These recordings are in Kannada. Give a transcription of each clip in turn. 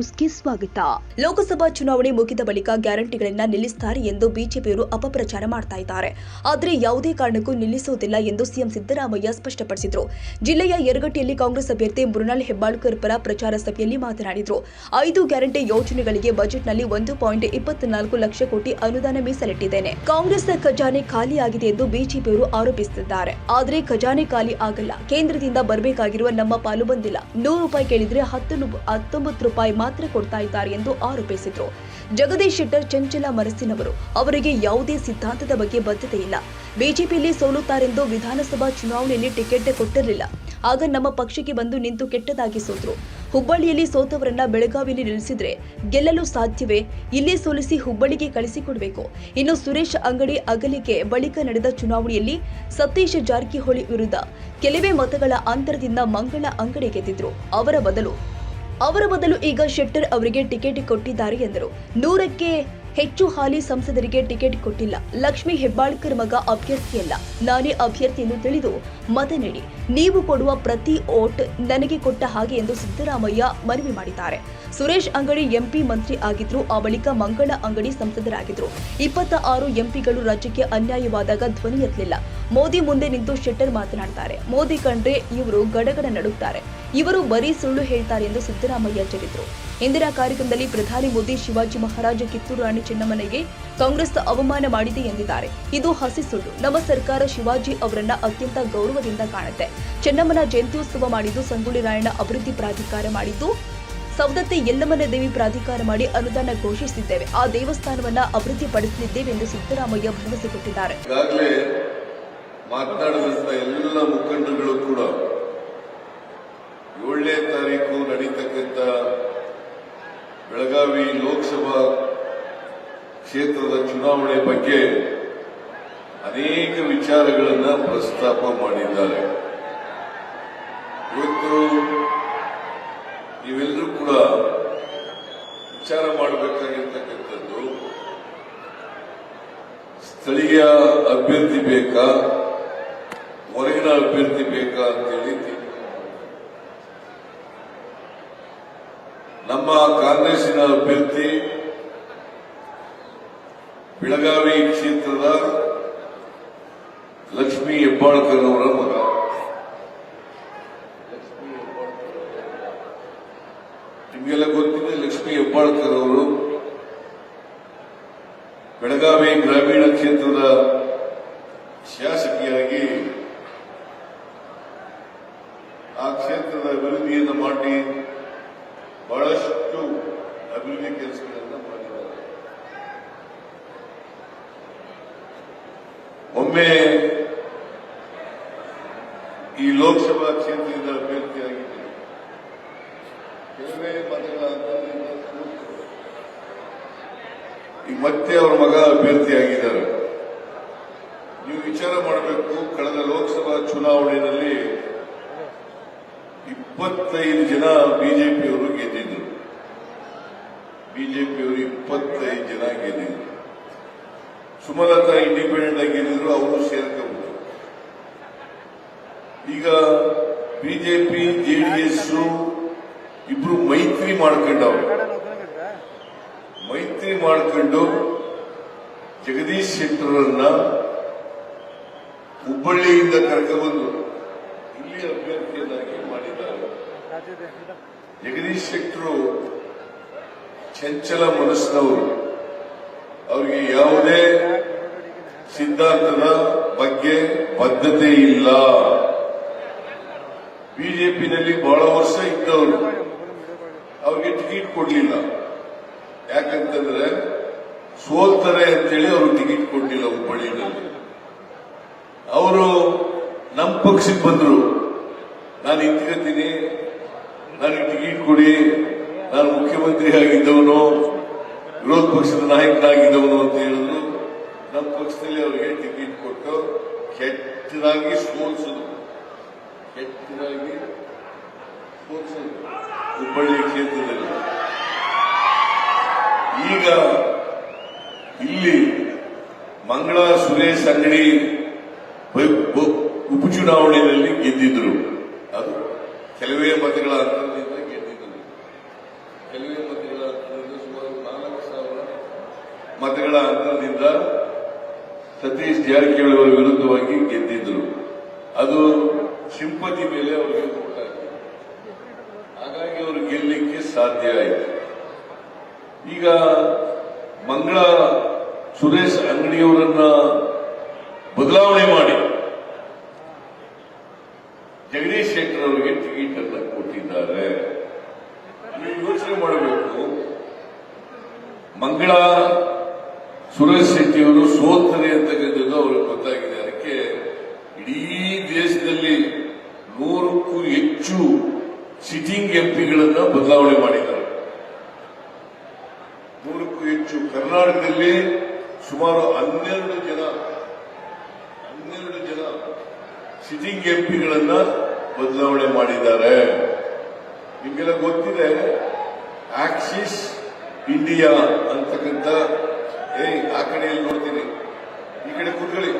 ನ್ಯೂಸ್ಗೆ ಸ್ವಾಗತ. ಲೋಕಸಭಾ ಚುನಾವಣೆ ಮುಗಿದ ಬಳಿಕ ಗ್ಯಾರಂಟಿಗಳನ್ನ ನಿಲ್ಲಿಸುತ್ತಾರೆ ಎಂದು ಬಿಜೆಪಿಯವರು ಅಪಪ್ರಚಾರ ಮಾಡ್ತಾ ಇದ್ದಾರೆ. ಆದರೆ ಯಾವುದೇ ಕಾರಣಕ್ಕೂ ನಿಲ್ಲಿಸುವುದಿಲ್ಲ ಎಂದು ಸಿಎಂ ಸಿದ್ದರಾಮಯ್ಯ ಸ್ಪಷ್ಟಪಡಿಸಿದರು. ಜಿಲ್ಲೆಯ ಯರಗಟ್ಟಿಯಲ್ಲಿ ಕಾಂಗ್ರೆಸ್ ಅಭ್ಯರ್ಥಿ ಮೃಣಾಲ್ ಹೆಬ್ಬಾಳ್ಕರ್ ಪರ ಪ್ರಚಾರ ಸಭೆಯಲ್ಲಿ ಮಾತನಾಡಿದರು. ಐದು ಗ್ಯಾರಂಟಿ ಯೋಜನೆಗಳಿಗೆ ಬಜೆಟ್ನಲ್ಲಿ ಒಂದು ಪಾಯಿಂಟ್ ಇಪ್ಪತ್ನಾಲ್ಕು ಲಕ್ಷ ಕೋಟಿ ಅನುದಾನ ಮೀಸಲಿಟ್ಟಿದ್ದೇನೆ. ಕಾಂಗ್ರೆಸ್ನ ಖಜಾನೆ ಖಾಲಿಯಾಗಿದೆ ಎಂದು ಬಿಜೆಪಿಯವರು ಆರೋಪಿಸುತ್ತಿದ್ದಾರೆ ಆದರೆ ಖಜಾನೆ ಖಾಲಿ ಆಗಲ್ಲ. ಕೇಂದ್ರದಿಂದ ಬರಬೇಕಾಗಿರುವ ನಮ್ಮ ಪಾಲು ಬಂದಿಲ್ಲ. ನೂರು ರೂಪಾಯಿ ಕೇಳಿದ್ರೆ ಹತ್ತು ಹತ್ತೊಂಬತ್ತು ರೂಪಾಯಿ ಮಾತ್ರ ಕೊಡ್ತಾ ಇದ್ದಾರೆ ಎಂದು ಆರೋಪಿಸಿದ್ರು. ಜಗದೀಶ್ ಶೆಟ್ಟರ್ ಚಂಚಲ ಮನಸ್ಸಿನವರು ಅವರಿಗೆ ಯಾವುದೇ ಸಿದ್ಧಾಂತದ ಬಗ್ಗೆ ಬದ್ಧತೆ ಇಲ್ಲ. ಬಿಜೆಪಿಯಲ್ಲಿ ಸೋಲುತ್ತಾರೆಂದು ವಿಧಾನಸಭಾ ಚುನಾವಣೆಯಲ್ಲಿ ಟಿಕೆಟ್ ಕೊಟ್ಟಿರಲಿಲ್ಲ. ಆಗ ನಮ್ಮ ಪಕ್ಷಕ್ಕೆ ಬಂದು ನಿಂತು ಕೆಟ್ಟದಾಗಿ ಸೋತರು ಹುಬ್ಬಳ್ಳಿಯಲ್ಲಿ ಸೋತವರನ್ನ ಬೆಳಗಾವಿಯಲ್ಲಿ ನಿಲ್ಲಿಸಿದ್ರೆ ಗೆಲ್ಲಲು ಸಾಧ್ಯವೇ? ಇಲ್ಲೇ ಸೋಲಿಸಿ ಹುಬ್ಬಳ್ಳಿಗೆ ಕಳಿಸಿಕೊಡಬೇಕು. ಇನ್ನು ಸುರೇಶ್ ಅಂಗಡಿ ಅಗಲಿಕೆ ಬಳಿಕ ನಡೆದ ಚುನಾವಣೆಯಲ್ಲಿ ಸತೀಶ್ ಜಾರಕಿಹೊಳಿ ವಿರುದ್ಧ ಕೆಲವೇ ಮತಗಳ ಅಂತರದಿಂದ ಮಂಗಳ ಅಂಗಡಿ ಗೆದ್ದಿದ್ರು. ಅವರ ಬದಲು ಅವರ ಬದಲು ಈಗ ಶೆಟ್ಟರ್ ಅವರಿಗೆ ಟಿಕೆಟ್ ಕೊಟ್ಟಿದ್ದಾರೆ ಎಂದರು. ನೂರಕ್ಕೆ ಹೆಚ್ಚು ಹಾಲಿ ಸಂಸದರಿಗೆ ಟಿಕೆಟ್ ಕೊಟ್ಟಿಲ್ಲ. ಲಕ್ಷ್ಮಿ ಹೆಬ್ಬಾಳ್ಕರ್ ಮಗ ಅಭ್ಯರ್ಥಿಯಲ್ಲ ನಾನೇ ಅಭ್ಯರ್ಥಿ ಎಂದು ತಿಳಿದು ಮತ ನೀಡಿ. ನೀವು ಕೊಡುವ ಪ್ರತಿ ಓಟ್ ನನಗೆ ಕೊಟ್ಟ ಹಾಗೆ ಎಂದು ಸಿದ್ದರಾಮಯ್ಯ ಮನವಿ ಮಾಡಿದ್ದಾರೆ. ಸುರೇಶ್ ಅಂಗಡಿ ಎಂಪಿ ಮಂತ್ರಿ ಆಗಿದ್ರು. ಆ ಬಳಿಕ ಮಂಗಳ ಅಂಗಡಿ ಸಂಸದರಾಗಿದ್ರು. ಇಪ್ಪತ್ತ ಆರು ಎಂಪಿಗಳು ರಾಜ್ಯಕ್ಕೆ ಅನ್ಯಾಯವಾದಾಗ ಧ್ವನಿ ಎತ್ತಲಿಲ್ಲ. ಮೋದಿ ಮುಂದೆ ನಿಂತು ಶೆಟ್ಟರ್ ಮಾತನಾಡ್ತಾರೆ. ಮೋದಿ ಕಂಡ್ರೆ ಇವರು ಗಡಗಡ ನಡುತ್ತಾರೆ. ಇವರು ಬರೀ ಸುಳ್ಳು ಹೇಳ್ತಾರೆ ಎಂದು ಸಿದ್ದರಾಮಯ್ಯ ಜರಿದ್ರು ಇಂದಿನ ಕಾರ್ಯಕ್ರಮದಲ್ಲಿ ಪ್ರಧಾನಿ ಮೋದಿ, ಶಿವಾಜಿ ಮಹಾರಾಜ, ಕಿತ್ತೂರು ರಾಣಿ ಚೆನ್ನಮ್ಮನಿಗೆ ಕಾಂಗ್ರೆಸ್ ಅವಮಾನ ಮಾಡಿದೆ ಎಂದಿದ್ದಾರೆ. ಇದು ಹಸಿ ಸುಳ್ಳು. ನಮ್ಮ ಸರ್ಕಾರ ಶಿವಾಜಿ ಅವರನ್ನ ಅತ್ಯಂತ ಗೌರವದಿಂದ ಕಾಣುತ್ತೆ. ಚೆನ್ನಮ್ಮನ ಜಯಂತ್ಯೋತ್ಸವ ಮಾಡಿದ್ದು ಸಂಗೊಳ್ಳಿ ರಾಯಣ್ಣ ಅಭಿವೃದ್ಧಿ ಪ್ರಾಧಿಕಾರ ಮಾಡಿದ್ದು. ಸವದತ್ತಿ ಯಲ್ಲಮ್ಮನ ದೇವಿ ಪ್ರಾಧಿಕಾರ ಮಾಡಿ ಅನುದಾನ ಘೋಷಿಸಿದ್ದೇವೆ. ಆ ದೇವಸ್ಥಾನವನ್ನ ಅಭಿವೃದ್ಧಿಪಡಿಸಲಿದ್ದೇವೆ ಎಂದು ಸಿದ್ದರಾಮಯ್ಯ ಭರವಸೆ ಕೊಟ್ಟಿದ್ದಾರೆ. ಎಲ್ಲ ಮುಖಂಡರುಗಳು ಕೂಡ ಏಳನೇ ತಾರೀಕು ನಡೀತಕ್ಕಂಥ ಬೆಳಗಾವಿ ಲೋಕಸಭಾ ಕ್ಷೇತ್ರದ ಚುನಾವಣೆ ಬಗ್ಗೆ ಅನೇಕ ವಿಚಾರಗಳನ್ನು ಪ್ರಸ್ತಾಪ ಮಾಡಿದ್ದಾರೆ. ಇವತ್ತು ನೀವೆಲ್ಲರೂ ಕೂಡ ವಿಚಾರ ಮಾಡಬೇಕಾಗಿರ್ತಕ್ಕಂಥದ್ದು, ಸ್ಥಳೀಯ ಅಭ್ಯರ್ಥಿ ಬೇಕಾ, ಹೊರಗಿನ ಅಭ್ಯರ್ಥಿ ಬೇಕಾ ಅಂತೇಳಿ ತೀರ್ಮಾನ ನಮ್ಮ ಕಾಂಗ್ರೆಸ್ಸಿನ ಅಭ್ಯರ್ಥಿ ಬೆಳಗಾವಿ ಕ್ಷೇತ್ರದ ಲಕ್ಷ್ಮೀ ಹೆಬ್ಬಾಳ್ಕರ್ ಅವರ ಮಗ. ನಿಮಗೆಲ್ಲ ಗೊತ್ತಿದೆ, ಲಕ್ಷ್ಮೀ ಹೆಬ್ಬಾಳ್ಕರ್ ಅವರು ಬೆಳಗಾವಿ ಗ್ರಾಮೀಣ ಕ್ಷೇತ್ರದ ಶಾಸಕಿಯಾಗಿ ಆ ಕ್ಷೇತ್ರದ ಅಭಿವೃದ್ಧಿಯನ್ನು ಮಾಡಿ ಬಹಳಷ್ಟು ಅಭಿವೃದ್ಧಿ ಕೆಲಸಗಳನ್ನು ಮಾಡಿದ್ದಾರೆ ಒಮ್ಮೆ ಈ ಲೋಕಸಭಾ ಕ್ಷೇತ್ರದಿಂದ ಅಭ್ಯರ್ಥಿಯಾಗಿದ್ದರು ಕೆಲವೇ ಮತಗಳ ಅಂತರದಿಂದ ಸೋತರು. ಈಗ ಮತ್ತೆ ಅವರ ಮಗ ಅಭ್ಯರ್ಥಿಯಾಗಿದ್ದಾರೆ ನೀವು ವಿಚಾರ ಮಾಡಬೇಕು, ಕಳೆದ ಲೋಕಸಭಾ ಚುನಾವಣೆಯಲ್ಲಿ ಇಪ್ಪತ್ತೈದು ಜನ ಬಿಜೆಪಿಯವರು ಗೆದ್ದಿದ್ರು ಬಿಜೆಪಿಯವರು ಇಪ್ಪತ್ತೈದು ಜನ ಗೆದ್ದಿದ್ರು ಸುಮಲತಾ ಇಂಡಿಪೆಂಡೆಂಟ್ ಆಗಿ ಗೆದ್ದಿದ್ರು, ಅವರು ಸೇರ್ಕೋಬಹುದು ಈಗ ಬಿಜೆಪಿ ಜೆಡಿಎಸ್ ಇಬ್ರು ಮೈತ್ರಿ ಮಾಡ್ಕೊಂಡವ್ರು. ಮೈತ್ರಿ ಮಾಡಿಕೊಂಡು ಜಗದೀಶ್ ಶೆಟ್ಟರನ್ನ ಹುಬ್ಬಳ್ಳಿಯಿಂದ ಕರ್ಕೊಂಡ್ಬಂದು ಇಲ್ಲಿ ಅಭ್ಯರ್ಥಿಯನ್ನಾಗಿ ಮಾಡಿದ್ದಾರೆ. ಜಗದೀಶ್ ಶೆಟ್ಟರು ಚಂಚಲ ಮನಸ್ಸಿನವರು. ಅವರಿಗೆ ಯಾವುದೇ ಸಿದ್ಧಾಂತದ ಬಗ್ಗೆ ಬದ್ಧತೆ ಇಲ್ಲ. ಬಿಜೆಪಿನಲ್ಲಿ ಬಹಳ ವರ್ಷ ಇದ್ದವರು. ಅವ್ರಿಗೆ ಟಿಕೆಟ್ ಕೊಡ್ಲಿಲ್ಲ. ಯಾಕಂತಂದ್ರೆ ಸೋಲ್ತಾರೆ ಅಂತೇಳಿ ಅವರು ಟಿಕೆಟ್ ಕೊಟ್ಟಿಲ್ಲ ಹುಬ್ಬಳ್ಳಿನಲ್ಲಿ ಅವರು ನಮ್ಮ ಪಕ್ಷಕ್ಕೆ ಬಂದ್ರು. ನಾನು ಇಂತ್ಕೊತೀನಿ ನನಗೆ ಟಿಕೆಟ್ ಕೊಡಿ, ನಾನು ಮುಖ್ಯಮಂತ್ರಿ ಆಗಿದ್ದವನು, ವಿರೋಧ ಪಕ್ಷದ ನಾಯಕನಾಗಿದ್ದವನು ಅಂತ ಹೇಳಿದ್ರು. ನಮ್ಮ ಪಕ್ಷದಲ್ಲಿ ಅವರಿಗೆ ಟಿಕೆಟ್ ಕೊಟ್ಟು ಕೆಟ್ಟದಾಗಿ ಸೋಲ್ಸಿದ್ರು. ಕೆಟ್ಟದಾಗಿ ಸೋಲ್ಸಿದ್ರು ಹುಬ್ಬಳ್ಳಿ ಕ್ಷೇತ್ರದಲ್ಲಿ. ಈಗ ಇಲ್ಲಿ ಮಂಗಳ ಸುರೇಶ್ ಅಂಗಡಿ ಉಪಚುನಾವಣೆಯಲ್ಲಿ ಗೆದ್ದಿದ್ರು. ಅದು ಕೆಲವೇ ಮತಗಳ ಅಂತರದಿಂದ ಗೆದ್ದಿದ್ರು ಕೆಲವೇ ಮತಗಳ ಅಂತರದಿಂದ ಸುಮಾರು ನಾಲ್ಕು ಸಾವಿರ ಮತಗಳ ಅಂತರದಿಂದ ಸತೀಶ್ ಜಾರಕಿಹೊಳಿ ಅವರ ವಿರುದ್ಧವಾಗಿ ಗೆದ್ದಿದ್ರು ಅದು ಸಿಂಪತಿ ಮೇಲೆ ಅವರಿಗೆ ಹಾಗಾಗಿ ಅವರು ಗೆಲ್ಲಲಿಕ್ಕೆ ಸಾಧ್ಯ ಆಯಿತು. ಈಗ ಮಂಗಳ ಸುರೇಶ್ ಅಂಗಡಿಯವರನ್ನ ಬದಲಾವಣೆ ಮಾಡಿ ಜಗದೀಶ್ ಶೆಟ್ಟರ್ ಅವರಿಗೆ ಟಿಕೆಟ್ ಅಂತ ಕೊಟ್ಟಿದ್ದಾರೆ. ಯೋಚನೆ ಮಾಡಬೇಕು. ಮಂಗಳ ಸುರೇಶ್ ಶೆಟ್ಟಿಯವರು ಸೋತರೆ ಅಂತಕ್ಕಂಥದ್ದು ಅವ್ರಿಗೆ ಗೊತ್ತಾಗಿದೆ ಅದಕ್ಕೆ ಇಡೀ ದೇಶದಲ್ಲಿ ನೂರಕ್ಕೂ ಹೆಚ್ಚು ಸಿಟ್ಟಿಂಗ್ ಎಂಪಿಗಳನ್ನ ಬದಲಾವಣೆ ಮಾಡಿದ್ದಾರೆ ನೂರಕ್ಕೂ ಹೆಚ್ಚು ಕರ್ನಾಟಕದಲ್ಲಿ ಸುಮಾರು ಹನ್ನೆರಡು ಜನ ಹನ್ನೆರಡು ಜನ ಸಿಟಿಂಗ್ ಎಂಪಿಗಳನ್ನ ಬದಲಾವಣೆ ಮಾಡಿದ್ದಾರೆ. ನಿಮಗೆಲ್ಲ ಗೊತ್ತಿದೆ ಆಕ್ಸಿಸ್ ಇಂಡಿಯಾ ಅಂತಕ್ಕಂಥ ಏ ಆ ಕಡೆಯಲ್ಲಿ ನೋಡ್ತೀನಿ. ಈ ಕಡೆ ಕೂತ್ಕೊಳ್ಳಿ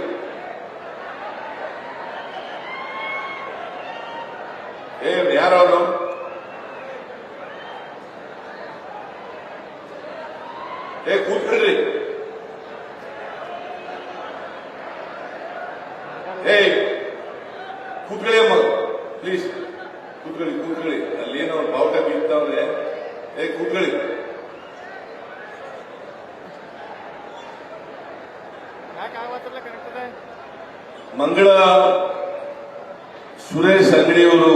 ಏ ಯಾರವನು ಏ ಕೂತ್ಬಿಡ್ರಿ ಏ ಕೂತ್ಕೊಳ್ಳಿ ಅಮ್ಮ. ಪ್ಲೀಸ್ ಕೂತ್ಕೊಳ್ಳಿ ಕೂತ್ಕೊಳ್ಳಿ. ಅಲ್ಲೇನೋ ಬಾವುಟ ಬೀಳ್ತಾವ್ರೆ ಏ ಕೂತ್ಕೊಳ್ಳಿ. ಮಂಗಳ ಸುರೇಶ್ ಅಂಗಡಿಯವರು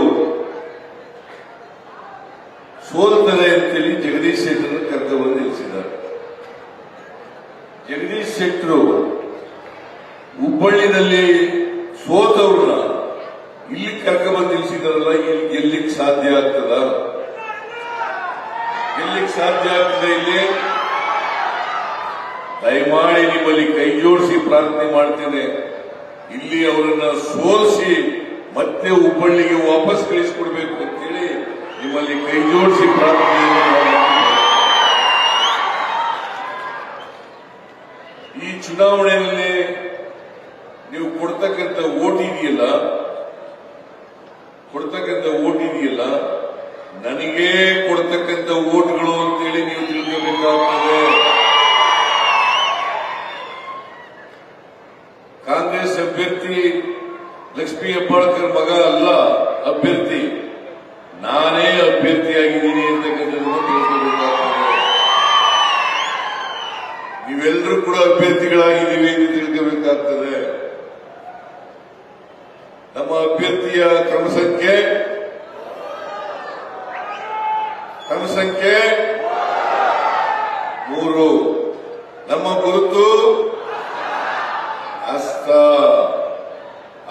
ಸೋಲ್ತಾರೆ ಅಂತೇಳಿ ಜಗದೀಶ್ ಶೆಟ್ಟರ್ ಕರೆದು ಬಂದು ನಿಲ್ಲಿಸಿದ್ದಾರೆ ಜಗದೀಶ್ ಶೆಟ್ಟರು ಹುಬ್ಬಳ್ಳಿನಲ್ಲಿ ಸೋತವ್ರನ್ನ ಇಲ್ಲಿ ಕರ್ಕೊಂಡ್ಬಂದು ನಿಲ್ಲಿಸಿದ್ರಲ್ಲ ಇಲ್ಲಿ ಗೆಲ್ಲಿಕ್ ಸಾಧ್ಯ ಆಗ್ತದ? ಗೆಲ್ಲಿಕ್ ಸಾಧ್ಯ ಆಗ್ತದೆ ಇಲ್ಲಿ? ದಯಮಾಡಿ ನಿಮ್ಮಲ್ಲಿ ಕೈ ಜೋಡಿಸಿ ಪ್ರಾರ್ಥನೆ ಮಾಡ್ತೇನೆ. ಇಲ್ಲಿ ಅವರನ್ನ ಸೋಲಿಸಿ ಮತ್ತೆ ಹುಬ್ಬಳ್ಳಿಗೆ ವಾಪಸ್ ಕಳಿಸ್ಕೊಡ್ಬೇಕು ಅಂತೇಳಿ ನಿಮ್ಮಲ್ಲಿ ಕೈ ಜೋಡಿಸಿ ಪ್ರಾರ್ಥನೆಯನ್ನು ಮಾಡ್ತೇನೆ. ಈ ಚುನಾವಣೆಯಲ್ಲಿ ನೀವು ಕೊಡ್ತಕ್ಕಂಥ ಓಟ್ ಇದೆಯಲ್ಲ? ಕೊಡ್ತಕ್ಕಂಥ ಓಟ್ ಇದೆಯಲ್ಲ? ನನಗೇ ಕೊಡ್ತಕ್ಕಂಥ ಓಟ್ಗಳು ಅಂತೇಳಿ ನೀವು ತಿಳ್ಕೋಬೇಕಾಗ್ತದೆ. ಕಾಂಗ್ರೆಸ್ ಅಭ್ಯರ್ಥಿ ಲಕ್ಷ್ಮೀ ಹೆಬ್ಬಾಳ್ಕರ್ ಮಗ ಅಲ್ಲ. ಅಭ್ಯರ್ಥಿಗಳಾಗಿದ್ದೀವಿ ಎಂದು ತಿಳ್ಕೋಬೇಕಾಗ್ತದೆ. ನಮ್ಮ ಅಭ್ಯರ್ಥಿಯ ಕ್ರಮ ಸಂಖ್ಯೆ? ಕ್ರಮ ಸಂಖ್ಯೆ? ಮೂರು. ನಮ್ಮ ಗುರುತು? ಅಸ್ತ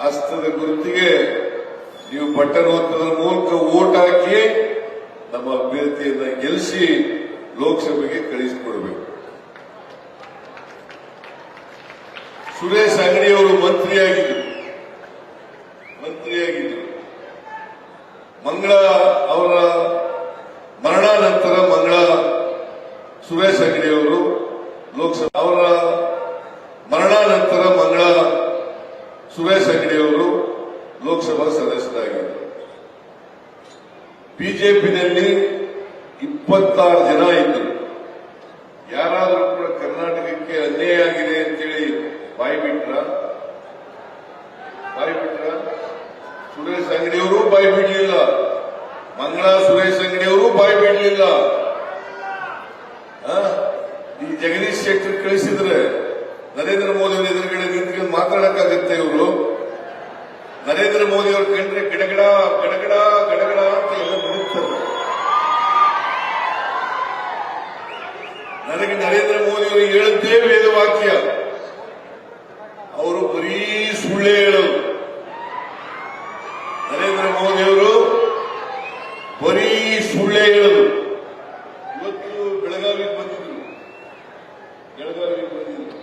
ಅಸ್ತದ ಗುರುತಿಗೆ ನೀವು ಬಟನ್ ಒತ್ತದ ಮೂಲಕ ಓಟ್ ಹಾಕಿ ನಮ್ಮ ಅಭ್ಯರ್ಥಿಯನ್ನ ಗೆಲ್ಲಿಸಿ ಲೋಕಸಭೆಗೆ ಕಳಿಸಿಕೊಡ್ಬೇಕು. ಸುರೇಶ್ ಅಂಗಡಿಯವರು ಮಂತ್ರಿಯಾಗಿದ್ದರು ಮಂತ್ರಿಯಾಗಿದ್ದರು ಮಂಗಳ ಅವರ ಮರಣಾನಂತರ ಮಂಗಳ ಸುರೇಶ್ ಅಂಗಡಿಯವರು ಲೋಕಸಭೆ ಅವರ ಮರಣಾನಂತರ ಮಂಗಳ ಸುರೇಶ್ ಅಂಗಡಿಯವರು ಲೋಕಸಭಾ ಸದಸ್ಯರಾಗಿದ್ದರು ಬಿಜೆಪಿನಲ್ಲಿ ಇಪ್ಪತ್ತಾರು ಜನ ಇದ್ದರು. ಯಾರಾದರೂ ಕೂಡ ಕರ್ನಾಟಕಕ್ಕೆ ಅನ್ಯಾಯ ಅಂತೇಳಿ ಬಾಯಿ ಬಿಟ್ರ ಬಾಯಿ ಬಿಟ್ರ ಸುರೇಶ್ ಅಂಗಡಿಯವರು ಬಾಯಿ ಬಿಡಲಿಲ್ಲ ಮಂಗಳ, ಸುರೇಶ್ ಅಂಗಡಿಯವರು ಬಾಯಿ ಬಿಡಲಿಲ್ಲ ಈ ಜಗದೀಶ್ ಶೆಟ್ಟರ್ ಕಳಿಸಿದ್ರೆ ನರೇಂದ್ರ ಮೋದಿ ಅವರ ಎದುರುಗಡೆ ನಿಂತ್ಕೊಂಡು ಮಾತಾಡಕ್ಕಾಗತ್ತೆ ಇವರು? ನರೇಂದ್ರ ಮೋದಿ ಅವರು ಕಂಡ್ರೆ ಗಡಗಡ ಗಡಗಡ ಗಡಗಡ ಅಂತ ಎಲ್ಲ ನಡೀತಾರೆ ನನಗೆ ನರೇಂದ್ರ ಮೋದಿ ಅವರು ಹೇಳದ್ದೇ ವೇದ ವಾಕ್ಯ ಅವರು ಬರೀ ಸುಳ್ಳೇ ಹೇಳೋರು ನರೇಂದ್ರ ಮೋದಿ ಅವರು ಬರೀ ಸುಳ್ಳೇ ಹೇಳೋದು ಇವತ್ತು ಬೆಳಗಾವಿಗೆ ಬಂದಿದ್ರು ಬೆಳಗಾವಿಗೆ ಬಂದಿದ್ರು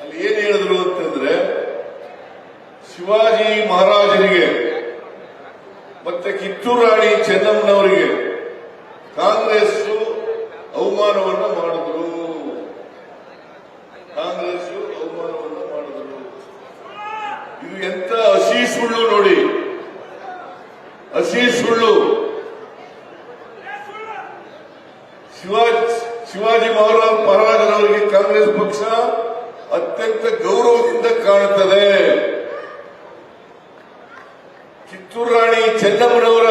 ಅಲ್ಲಿ ಏನ್ ಹೇಳಿದ್ರು ಅಂತಂದ್ರೆ ಶಿವಾಜಿ ಮಹಾರಾಜರಿಗೆ, ಮತ್ತೆ ಕಿತ್ತೂರು ರಾಣಿ ಚೆನ್ನಮ್ಮನವರಿಗೆ ಕಾಂಗ್ರೆಸ್ ಅವಮಾನವನ್ನು ಮಾಡಿದ್ರು. ಕಾಂಗ್ರೆಸ್ ಅವಮಾನವನ್ನು ಮಾಡಿದ್ರು. ಇದು ಎಂತ ಹಸಿ ಸುಳ್ಳು ನೋಡಿ. ಹಸಿ ಸುಳ್ಳು ಶಿವಾಜಿ ಶಿವಾಜಿ ಮಹಾರಾಜ್ ಮಹಾರಾಜರವರಿಗೆ ಕಾಂಗ್ರೆಸ್ ಪಕ್ಷ ಅತ್ಯಂತ ಗೌರವದಿಂದ ಕಾಣುತ್ತದೆ ಕಿತ್ತೂರು ರಾಣಿ ಚೆನ್ನಮ್ಮನವರ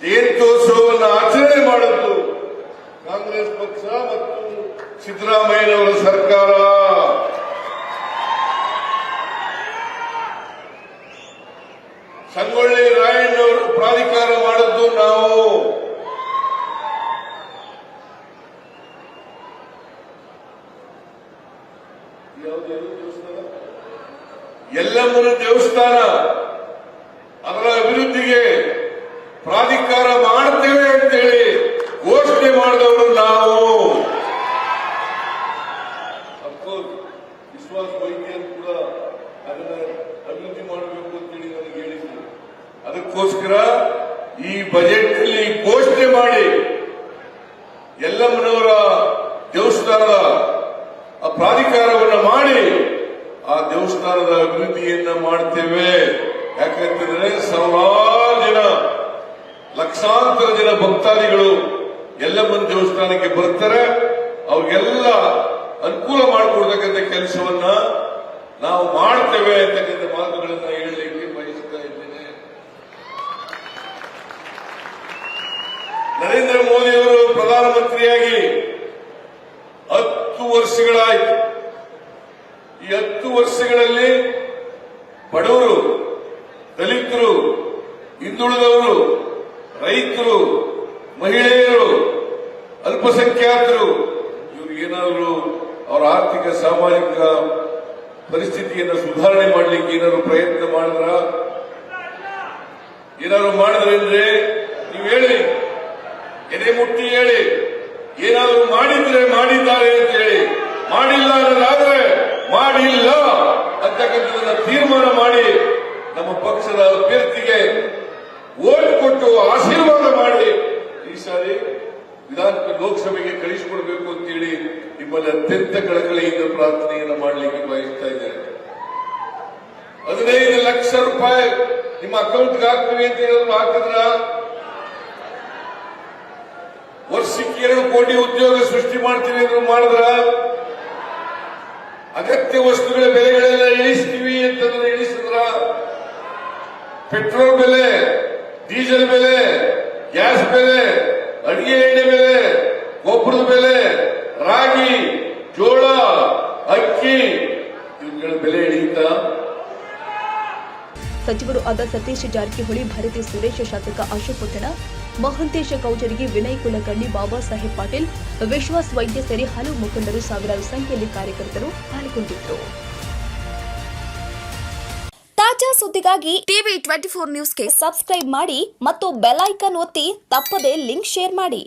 ಜಯಂತ್ಯೋತ್ಸವವನ್ನು ಆಚರಣೆ ಮಾಡಿದ್ದು ಕಾಂಗ್ರೆಸ್ ಪಕ್ಷ ಮತ್ತು ಸಿದ್ದರಾಮಯ್ಯನವರ ಸರ್ಕಾರ ಸಂಗೊಳ್ಳಿ ರಾಯಣ್ಣವರು ಪ್ರಾಧಿಕಾರ ಮಾಡದ್ದು ನಾವು ಯಾವುದ್ಯಾವುದು ದೇವಸ್ಥಾನ ಎಲ್ಲಮ್ಮನ ದೇವಸ್ಥಾನ ಅದರ ಅಭಿವೃದ್ಧಿಗೆ ಪ್ರಾಧಿಕಾರ ಮಾಡ್ತೇವೆ ಅಂತೇಳಿ ಘೋಷಣೆ ಮಾಡಿದವರು ನಾವು. ಅಫ್ಕೋರ್ಸ್ ವಿಶ್ವಾಸ ವೈದ್ಯರು ಕೂಡ ಅದನ್ನ ಅಭಿವೃದ್ಧಿ ಮಾಡಬೇಕು ಅಂತೇಳಿ ನನಗೆ ಹೇಳಿದ್ರು. ಅದಕ್ಕೋಸ್ಕರ ಈ ಬಜೆಟ್ನಲ್ಲಿ ಘೋಷಣೆ ಮಾಡಿ ಯಲ್ಲಮ್ಮನವರ ದೇವಸ್ಥಾನದ ಆ ಪ್ರಾಧಿಕಾರವನ್ನು ಮಾಡಿ ಆ ದೇವಸ್ಥಾನದ ಅಭಿವೃದ್ಧಿಯನ್ನ ಮಾಡ್ತೇವೆ. ಯಾಕಂತಂದ್ರೆ ಸಾವಿರಾರು ಜನ, ಲಕ್ಷಾಂತರ ಜನ ಭಕ್ತಾದಿಗಳು ಯಲ್ಲಮ್ಮನ ದೇವಸ್ಥಾನಕ್ಕೆ ಬರ್ತಾರೆ. ಅವ್ರಿಗೆಲ್ಲ ಅನುಕೂಲ ಮಾಡಿಕೊಡ್ತಕ್ಕಂಥ ಕೆಲಸವನ್ನ ನಾವು ಮಾಡ್ತೇವೆ ಅಂತಕ್ಕಂಥ ಮಾತುಗಳನ್ನ ಹೇಳಲಿಕ್ಕೆ ಬಯಸ್ತಾ ಇದ್ದೇನೆ. ನರೇಂದ್ರ ಮೋದಿ ಅವರು ಪ್ರಧಾನಮಂತ್ರಿಯಾಗಿ ಹತ್ತು ವರ್ಷಗಳಾಯಿತು ಈ ಹತ್ತು ವರ್ಷಗಳಲ್ಲಿ ಬಡವರು, ದಲಿತರು, ಹಿಂದುಳಿದವರು, ರೈತರು, ಮಹಿಳೆಯರು, ಅಲ್ಪಸಂಖ್ಯಾತರು, ಇವರು ಏನಾದರೂ ಅವರ ಆರ್ಥಿಕ, ಸಾಮಾಜಿಕ ಪರಿಸ್ಥಿತಿಯನ್ನು ಸುಧಾರಣೆ ಮಾಡಲಿಕ್ಕೆ ಏನಾದ್ರು ಪ್ರಯತ್ನ ಮಾಡಿದ್ರ? ಏನಾದ್ರು ಅಂದ್ರೆ ನೀವು ಹೇಳಿ, ಎದೆ ಮುಟ್ಟಿ ಹೇಳಿ, ಏನಾದರೂ ಮಾಡಿದ್ರೆ ಮಾಡಿದ್ದಾರೆ ಅಂತ ಹೇಳಿ, ಮಾಡಿಲ್ಲ ಅನ್ನೋದಾದ್ರೆ ಮಾಡಿಲ್ಲ ಅಂತಕ್ಕಂಥದನ್ನ ತೀರ್ಮಾನ ಮಾಡಿ ನಮ್ಮ ಪಕ್ಷದ ಅಭ್ಯರ್ಥಿಗೆ ಓಟ್ ಕೊಟ್ಟು ಆಶೀರ್ವಾದ ಮಾಡಿ. ಈ ಸಾರಿ ವಿಧಾನ ಲೋಕಸಭೆಗೆ ಕಳಿಸಿಕೊಡ್ಬೇಕು ಅಂತೇಳಿ ನಿಮ್ಮಲ್ಲಿ ಅತ್ಯಂತ ಕಳಕಳಿಯಿಂದ ಪ್ರಾರ್ಥನೆಯನ್ನು ಮಾಡಲಿಕ್ಕೆ ಬಯಸ್ತಾ ಇದ್ದೇನೆ. ಹದಿನೈದು ಲಕ್ಷ ರೂಪಾಯಿ ನಿಮ್ಮ ಅಕೌಂಟ್ಗೆ ಹಾಕ್ತೀವಿ ಅಂತ ಹೇಳಿದ್ರು ಹಾಕಿದ್ರ? ವರ್ಷಕ್ಕೆ ಎರಡು ಕೋಟಿ ಉದ್ಯೋಗ ಸೃಷ್ಟಿ ಮಾಡ್ತೀವಿ ಅಂತ ಮಾಡಿದ್ರ? ಅಗತ್ಯ ವಸ್ತುಗಳ ಬೆಲೆಗಳೆಲ್ಲ ಇಳಿಸ್ತೀವಿ ಅಂತಂದ್ರೆ ಇಳಿಸಿದ್ರ? ಪೆಟ್ರೋಲ್ ಬೆಲೆ, ಡೀಸೆಲ್ ಬೆಲೆ, ಗ್ಯಾಸ್ ಬೆಲೆ ಅಡಿಗೆ ಎಣ್ಣೆ ಬೆಲೆ, ಗೊಬ್ಬರದ ಬೆಲೆ, ರಾಗಿ, ಜೋಳ, ಅಕ್ಕಿ, ಇವುಗಳ ಬೆಲೆ ಇಳಿಯುತ್ತ? ಸಚಿವರು ಆದ ಸತೀಶ್ ಜಾರಕಿಹೊಳಿ ಭರತಿ ಸುರೇಶ್ ಶಾಸಕ ಅಶೋಕ್ ಪುಟ್ಟಣ ಮಹಂತೇಶ ಕೌಜರಿಗೆ ವಿನಯ್ ಕುಲಕರ್ಣಿ ಬಾಬಾ ಸಾಹೇಬ್ ಪಾಟೀಲ್ ವಿಶ್ವಾಸ್ ವೈದ್ಯ ಸೇರಿ ಹಲವು ಮುಖಂಡರು ಸಾವಿರಾರು ಸಂಖ್ಯೆಯಲ್ಲಿ ಕಾರ್ಯಕರ್ತರು ಪಾಲ್ಗೊಂಡಿದ್ದರು. ತಾಜಾ ಸುದ್ದಿಗಾಗಿ ಟಿವಿ ಟ್ವೆಂಟಿ ಫೋರ್ ನ್ಯೂಸ್ಗೆ ಸಬ್ಸ್ಕ್ರೈಬ್ ಮಾಡಿ ಮತ್ತು ಬೆಲ್ ಐಕನ್ ಒತ್ತಿ ತಪ್ಪದೇ ಲಿಂಕ್ ಶೇರ್ ಮಾಡಿ.